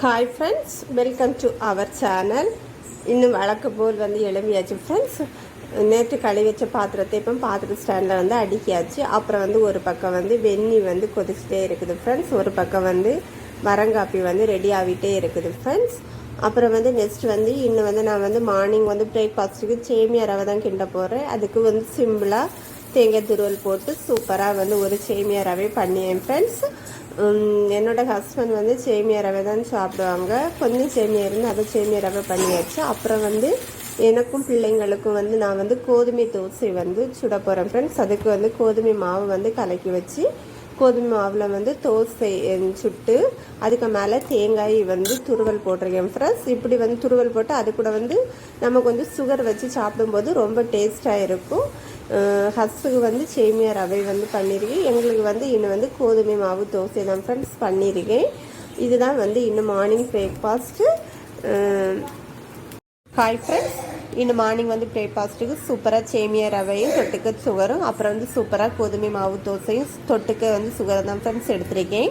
Hi friends welcome to our channel இன்னும் வழக்கு போல் வந்து எழுப்பியாச்சு ஃப்ரெண்ட்ஸ் நேற்று கழுவி வச்ச பாத்திரத்தை இப்போ பாத்திர ஸ்டாண்டில் வந்து அடுக்கியாச்சு. அப்புறம் வந்து ஒரு பக்கம் வந்து வெந்நி வந்து கொதிச்சுட்டே இருக்குது ஃப்ரெண்ட்ஸ் ஒரு பக்கம் வந்து மரங்காப்பி வந்து ரெடி ஆகிட்டே இருக்குது ஃப்ரெண்ட்ஸ் அப்புறம் வந்து நெக்ஸ்ட் வந்து இன்னும் வந்து நான் வந்து மார்னிங் வந்து பிரேக்ஃபாஸ்ட்டுக்கு சேமியா ரவை தான் கிண்ட போகிறேன் அதுக்கு வந்து சிம்பிளாக தேங்காய் துருவல் போட்டு சூப்பராக வந்து ஒரு சேமியா ரவை பண்ணியேன் ஃப்ரெண்ட்ஸ் என்னோட ஹஸ்பண்ட் வந்து சேமியா ரவை தான் சாப்பிடுவாங்க. கொஞ்சம் சேமியா இருந்து அதை சேமியா ரவை பண்ணியாச்சு. அப்புறம் வந்து எனக்கும் பிள்ளைங்களுக்கும் வந்து நான் வந்து கோதுமை தோசை வந்து சுட போகிறேன் ஃப்ரெண்ட்ஸ் அதுக்கு வந்து கோதுமை மாவு வந்து கலக்கி வச்சு கோதுமை மாவில் வந்து தோசை சுட்டு அதுக்கு மேலே தேங்காய் வந்து துருவல் போட்டிருக்கேன் ஃப்ரெண்ட்ஸ் இப்படி வந்து துருவல் போட்டு அது கூட வந்து நம்ம கொஞ்சம் சுகர் வச்சு சாப்பிடும்போது ரொம்ப டேஸ்ட்டாக இருக்கும். ஹஸ்ஸுக்கு வந்து சேமியா ரவை வந்து பண்ணியிருக்கேன் எங்களுக்கு வந்து இன்னும் வந்து கோதுமை மாவு தோசை தான் ஃப்ரெண்ட்ஸ் பண்ணியிருக்கேன் இதுதான் வந்து இன்னும் மார்னிங் பிரேக்ஃபாஸ்ட்டு ஹாய் ஃப்ரெண்ட்ஸ் இன்னும் மார்னிங் வந்து பிரேக்ஃபாஸ்ட்டுக்கு சூப்பராக சேமியா ரவையும் தொட்டுக்க சுகரும் அப்புறம் வந்து சூப்பராக கோதுமை மாவு தோசையும் தொட்டுக்க வந்து சுகர் தான் ஃப்ரெண்ட்ஸ் எடுத்திருக்கேன்.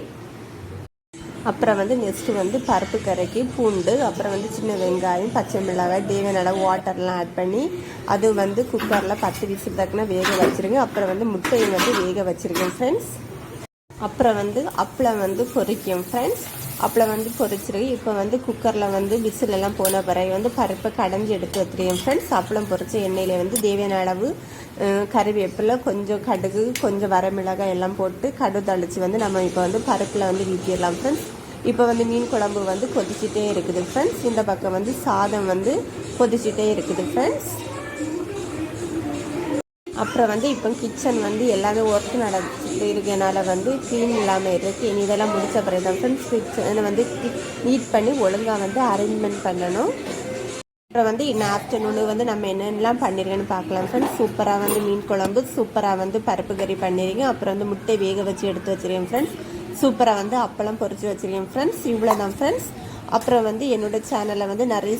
அப்புறம் வந்து நெக்ஸ்ட்டு வந்து பருப்பு கரைக்கி பூண்டு அப்புறம் வந்து சின்ன வெங்காயம் பச்சை மிளகாய் தேவையான அளவு வாட்டர்லாம் ஆட் பண்ணி அது வந்து குக்கரில் பத்து விசில் தக்குனா வேக வச்சுருங்க. அப்புறம் வந்து முட்டையை வந்து வேக வச்சுருக்கேன் ஃப்ரெண்ட்ஸ் அப்புறம் வந்து அப்பளம் வந்து பொரிக்கும் ஃப்ரெண்ட்ஸ் அப்பளம் வந்து பொரிச்சிருக்கு இப்போ வந்து குக்கரில் வந்து விசிலெல்லாம் போன பிறகு வந்து பருப்பை கடைஞ்சி எடுத்து வச்சுருக்கேன் ஃப்ரெண்ட்ஸ் அப்பளம் பொரிச்ச எண்ணெயில் வந்து தேவையான அளவு கறிவேப்பிலை கொஞ்சம் கடுகு கொஞ்சம் வரமிளகாய் எல்லாம் போட்டு கடு தளிச்சு வந்து நம்ம இப்போ வந்து பருப்பில் வந்து வீட்டிடலாம் ஃப்ரெண்ட்ஸ் இப்போ வந்து மீன் குழம்பு வந்து கொதிச்சிட்டே இருக்குது ஃப்ரெண்ட்ஸ் இந்த பக்கம் வந்து சாதம் வந்து கொதிச்சிட்டே இருக்குது ஃப்ரெண்ட்ஸ் அப்புறம் வந்து இப்போ கிச்சன் வந்து எல்லாமே ஒர்க் நடந்துட்டு இருக்கனால வந்து க்ளீன் இல்லாமல் இருக்குது இனி இதெல்லாம் முடித்த பிறகு தான் ஃப்ரெண்ட்ஸ் கிச்சனை வந்து நீட் பண்ணி ஒழுங்காக வந்து அரேஞ்ச்மெண்ட் பண்ணணும். அப்புறம் வந்து இன்னும் ஆஃப்டர்நூனு வந்து நம்ம என்னென்னலாம் பண்ணியிருக்கேன்னு பார்க்கலாம். ஃப்ரெண்ட்ஸ் சூப்பராக வந்து மீன் குழம்பு சூப்பராக வந்து பருப்பு கறி பண்ணியிருக்கேன் அப்புறம் வந்து முட்டை வேக வச்சு எடுத்து வச்சுருக்கேன் ஃப்ரெண்ட்ஸ் சூப்பராக வந்து அப்பளம் பொறிச்சு வச்சுருக்கேன் ஃப்ரெண்ட்ஸ் இவ்வளோ தான் ஃப்ரெண்ட்ஸ் அப்புறம் வந்து என்னோடய சேனலில் வந்து நிறைய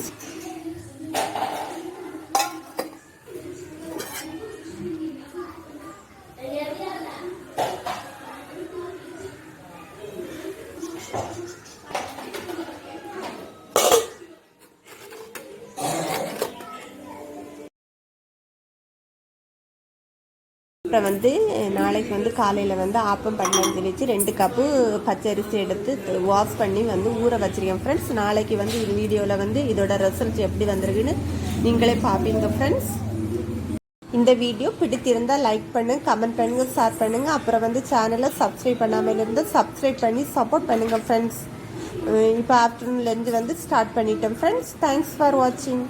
அப்புறம் வந்து நாளைக்கு வந்து காலையில் வந்து ஆப்பம் பண்ணி சொல்லிச்சு ரெண்டு கப்பு பச்சரிசி எடுத்து வாஷ் பண்ணி வந்து ஊற வச்சிருக்கேன் ஃப்ரெண்ட்ஸ் நாளைக்கு வந்து இது வீடியோவில் வந்து இதோட ரிசல்ட் எப்படி வந்திருக்குன்னு நீங்களே பார்ப்பீங்க ஃப்ரெண்ட்ஸ் இந்த வீடியோ பிடித்திருந்தால் லைக் பண்ணுங்க கமெண்ட் பண்ணுங்க ஷேர் பண்ணுங்க. அப்புறம் வந்து சேனலை சப்ஸ்கிரைப் பண்ணாமல் இருந்தால் சப்ஸ்கிரைப் பண்ணி சப்போர்ட் பண்ணுங்க ஃப்ரெண்ட்ஸ் இப்போ ஆஃப்டர்நூன்லேருந்து வந்து ஸ்டார்ட் பண்ணிட்டோம் ஃப்ரெண்ட்ஸ் தேங்க்ஸ் ஃபார் வாட்சிங்